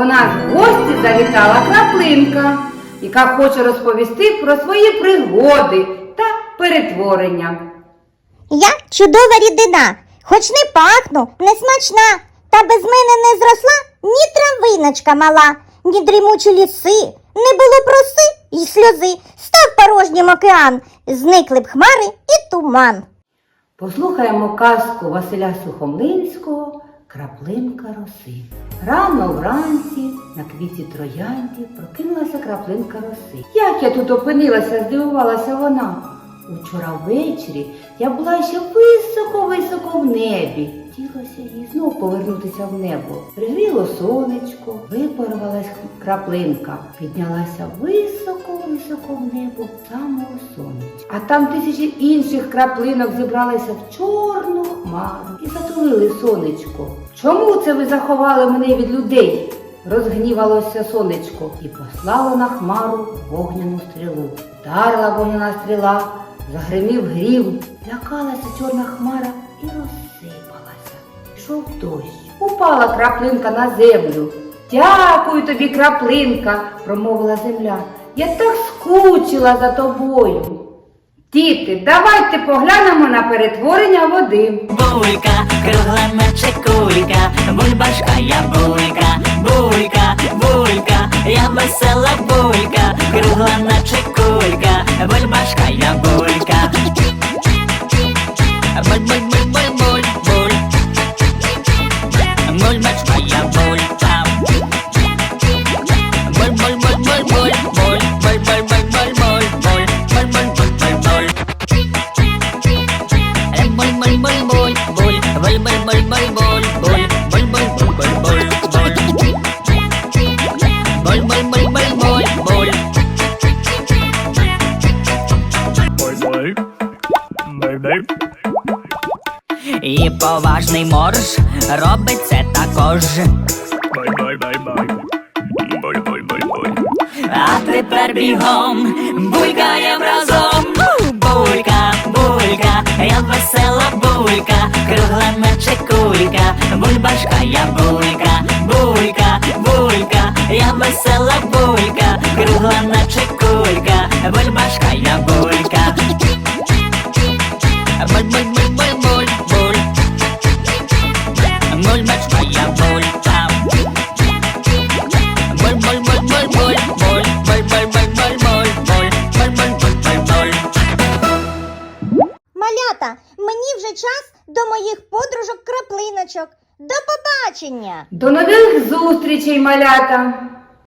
нас в гості завітала краплинка, яка хоче розповісти про свої пригоди та перетворення. Я чудова рідина, хоч не пахну, не смачна, та без мене не зросла ні травиночка мала, ні дрімучі ліси, не було б роси й сльози, став порожнім океан, зникли б хмари і туман. Послухаємо казку Василя Сухомлинського Краплинка роси. Рано вранці на квіті троянді прокинулася краплинка роси. Як я тут опинилася, здивувалася вона. Учора ввечері я була ще високо-високо в небі. Хотілося їй знов повернутися в небо. Пригріло сонечко, випарувалась краплинка, піднялася високо-високо в самого сонечка. А там тисячі інших краплинок зібралися в чорну хмару і затулили сонечко. Чому це ви заховали мене від людей? Розгнівалося сонечко і послало на хмару вогняну стрілу. Вдарила вогняна стріла, загримів грім, лякалася чорна хмара і розсипалася. Пішов дощ. Упала краплинка на землю. Дякую тобі, краплинка, промовила земля. Я так скучила за тобою. Діти, давайте поглянемо на перетворення води. Булька, кругла наче кулька, бульбашка я булька, булька, булька, я весела булька, кругла наче кулька, бульбашка я булька. Бай-бай. І поважний морж робить це також. А тепер бігом булькаєм разом. Булька, булька, я кулька, бульбашка я булька, булька, булька, я весела булька, кругла наче кулька, бульбашка я булька. Буль, я булька. Буль. Малята, мені вже час до моїх подружок краплиночок. До побачення! До нових зустрічей, малята!